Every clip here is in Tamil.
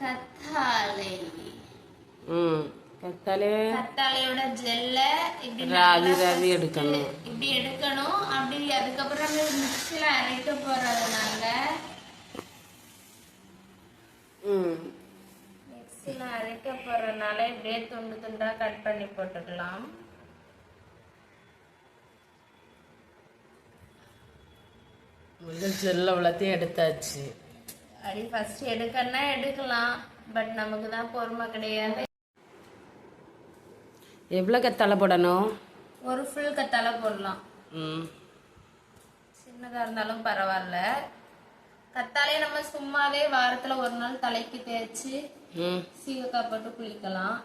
கத்தாழை ம் கத்தாழையோட ஜெல்ல ராவி ராவி எடுக்கணும் இப்படி எடுக்கணும் அப்படி அதுக்கப்புறம் மிக்சில அரைக்க போறதுனால ம் மிக்சில அரைக்க போறதுனால இப்படியே துண்டு துண்டா கட் பண்ணி போட்டுக்கலாம் முதல் செல்ல உள்ளத்தையும் எடுத்தாச்சு அப்படி ஃபர்ஸ்ட் எடுக்கன்னா எடுக்கலாம் பட் நமக்கு தான் பொறுமை கிடையாது. எவ்வளோ கத்தாழை போடணும்? ஒரு ஃபுல் கத்தால போடலாம். ம். சின்னதா இருந்தாலும் பரவாயில்ல. கத்தாலே நம்ம சும்மாவே வாரத்துல ஒரு நாள் தலைக்கு தேய்ச்சி ம். சீவக்காய் போட்டு குளிக்கலாம்.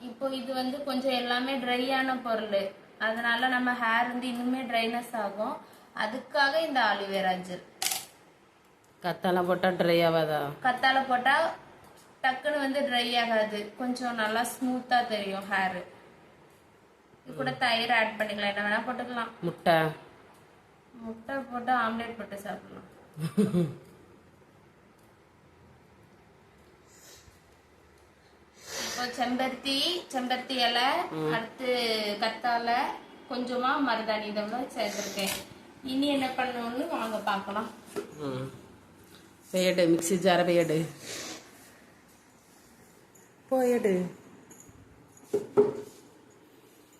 இப்போ இது வந்து கொஞ்சம் எல்லாமே ட்ரையான பொருள். அதனால நம்ம ஹேர் வந்து இன்னுமே ட்ரைனஸ் ஆகும். அதுக்காக இந்த ஆலிவேரா ஜெல் கத்தாழை போட்டால் ட்ரை ஆகாதா? கத்தால போட்டா டக்குன்னு வந்து ட்ரை ஆகாது. கொஞ்சம் நல்லா ஸ்மூத்தா தெரியும் ஹேர் இது கூட தயிர் ஆட் பண்ணிக்கலாம். என்ன வேணா போட்டுக்கலாம். முட்டை? முட்டை போட்டு ஆம்லேட் போட்டு சாப்பிடலாம். இப்போ செம்பருத்தி செம்பருத்தி இலை அடுத்து கத்தாழை கொஞ்சமா மருதாணி இதோட சேர்த்துருக்கேன். இனி என்ன பண்ணணும்னு வாங்க பார்க்கலாம். போயடு மிக்ஸி ஜார போயடு போயடு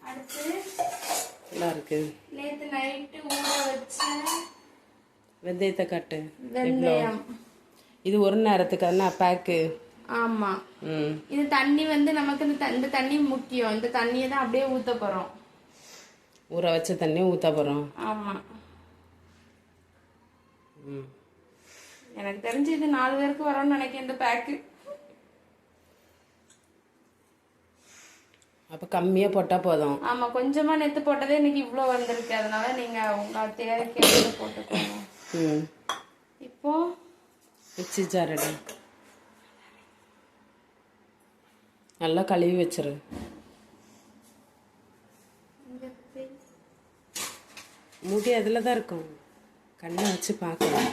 அடுத்து நல்லா இருக்கு நேத்து நைட்டு ஊற வச்ச வெந்தயத்தை காட்டு வெந்தயம் இது ஒரு நேரத்துக்கு என்ன பேக்கு ஆமா ம் இது தண்ணி வந்து நமக்கு இந்த இந்த தண்ணி முக்கியம் இந்த தண்ணியை தான் அப்படியே ஊத்த போறோம் ஊற வச்ச தண்ணி ஊற்ற போகிறோம் ஆமா ம் எனக்கு தெரிஞ்சு இது நாலு பேருக்கு வரும்னு நினைக்கிறேன் இந்த பேக்கு அப்போ கம்மியாக போட்டால் போதும். ஆமா கொஞ்சமா நெத்து போட்டதே இன்னைக்கு இவ்ளோ வந்திருக்கு. அதனால நீங்க உங்க தேவைக்கு எவ்வளவு போட்டுக்கோங்க. ம். இப்போ? மிக்ஸி ஜார் எடு நல்லா கழுவி வச்சிரு. முடி அதில் தான் இருக்கும். கண்ணை வச்சு பார்க்கலாம்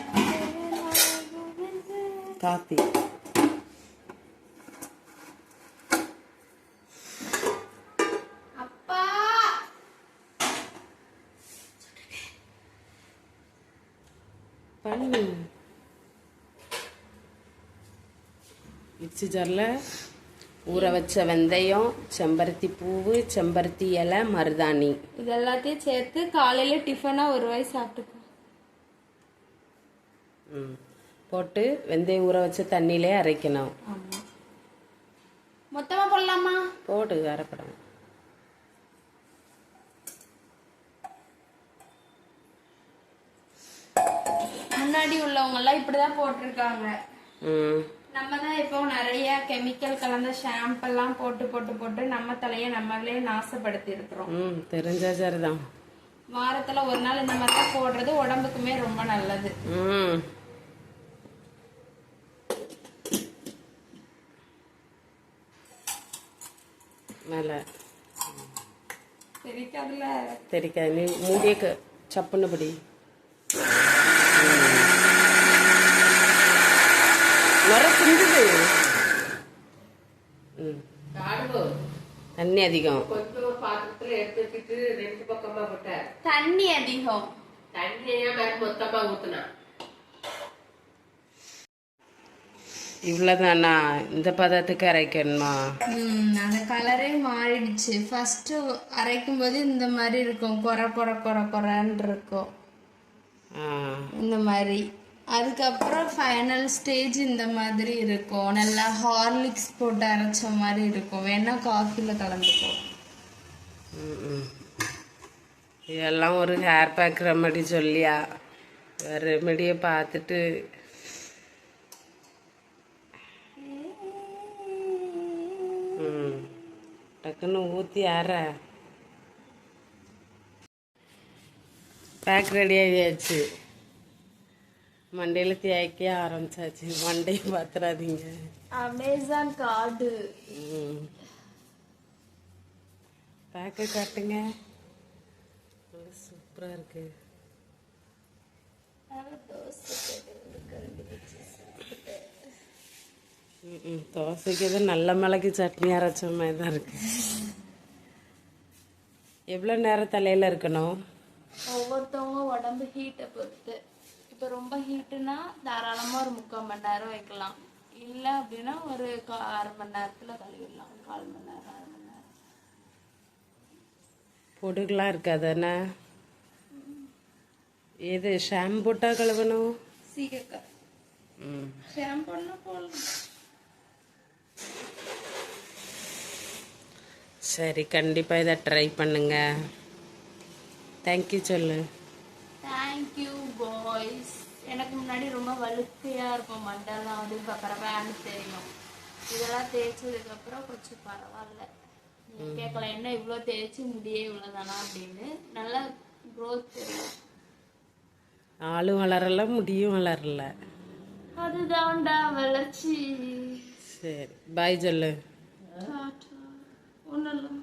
அப்பா பண்ணு மிக்ஸி ஜாரில் ஊற வச்ச வெந்தயம் செம்பருத்தி பூவு செம்பருத்தி இலை மருதாணி இது எல்லாத்தையும் சேர்த்து காலையில டிஃபனா ஒரு வாய் சாப்பிட்டுக்கோ ம் போட்டு வெந்தயம் ஊற வச்ச தண்ணியிலே அரைக்கணும். ஆமா மொத்தமா போடலாமா? போடு அரைப்படம் முன்னாடி உள்ளவங்க எல்லாம் இப்படிதான் போட்டிருக்காங்க. நம்ம தான் இப்போ நிறைய கெமிக்கல் கலந்த ஷாம்பு எல்லாம் போட்டு போட்டு போட்டு நம்ம தலையை நம்மளே நாசப்படுத்தி இருக்கிறோம் தெரிஞ்சா சரிதான். வாரத்துல ஒரு நாள் இந்த மாதிரி தான் போடுறது உடம்புக்குமே ரொம்ப நல்லது. மேலே. தெரிக்காதுல தெரிக்காது. நீ மூடிய சப்புன்னு படி நுர சிந்துது ம். தண்ணி அதிகம். கொஞ்சம் பாத்திரத்துல எடுத்து வச்சுட்டு ரெண்டு பக்கமா போட்ட தண்ணி அதிகம். தண்ணியா மொத்தமா ஊத்துனா. இவ்வளோதானா இந்த பதத்துக்கு அரைக்கணுமா? ம், அந்த கலரே மாறிடுச்சு. ஃபர்ஸ்ட் அரைக்கும் போது இந்த மாதிரி இருக்கும். கொர கொர கொர கொரன்னு இருக்கும். இந்த மாதிரி. அதுக்கப்புறம் ஃபைனல் ஸ்டேஜ் இந்த மாதிரி இருக்கும். நல்லா ஹார்லிக்ஸ் போட்டு அரைச்ச மாதிரி இருக்கும். வேணா காஃபில கலந்துக்கோ. ம், ம். இதெல்லாம் ஒரு ஹேர் பேக் ரெமடி சொல்லியா. ரெமடியை பார்த்துட்டு ம் டக்குன்னு ஊற்றி அற. பேக் ரெடி ஆகியாச்சு மண்டையில் தேய்க்க ஆரம்பிச்சாச்சு. மண்டையை பார்த்துறாதீங்க அமேசான் கார்டு பேக்கை காட்டுங்க. சூப்பராக இருக்கு ம், ம் தோசைக்கு எதுவும் நல்ல மிளகு சட்னி அரைச்ச மாதிரி தான் இருக்கு. எவ்வளோ நேரம் தலையில் இருக்கணும்? ஒவ்வொருத்தவங்க உடம்பு ஹீட்டை பொறுத்து. இப்போ ரொம்ப ஹீட்டுனா தாராளமாக ஒரு முக்கால் மணி நேரம் வைக்கலாம். இல்லை அப்படின்னா ஒரு கா அரை மணி நேரத்தில் கழுவிடலாம். கால் மணி நேரம் அரை மணி நேரம். பொடுகெலாம் இருக்காதானே எது ஷாம்புட்டா கழுவணும்? சீக்கிரம் ம். ஷாம்புன்னா போடலாம். சரி கண்டிப்பாக இதை ட்ரை பண்ணுங்க. தேங்க்யூ சொல்லு. தேங்க்யூ பாய்ஸ் எனக்கு முன்னாடி ரொம்ப வழுக்கையாக இருக்கும் மண்டெல்லாம் வந்து பரவான்னு தெரியும். இதெல்லாம் தேய்ச்சதுக்கப்புறம் கொஞ்சம் பரவாயில்ல. நீங்க கேட்கலாம் என்ன இவ்வளோ தேய்ச்சி முடியே இவ்வளோதானா அப்படின்னு. நல்லா க்ரோத் தெரியும். ஆளும் வளரல முடியும் வளரல. அதுதான்டா வளர்ச்சி. சரி பாய் சொல்லு. ஒன்றும் இல்லை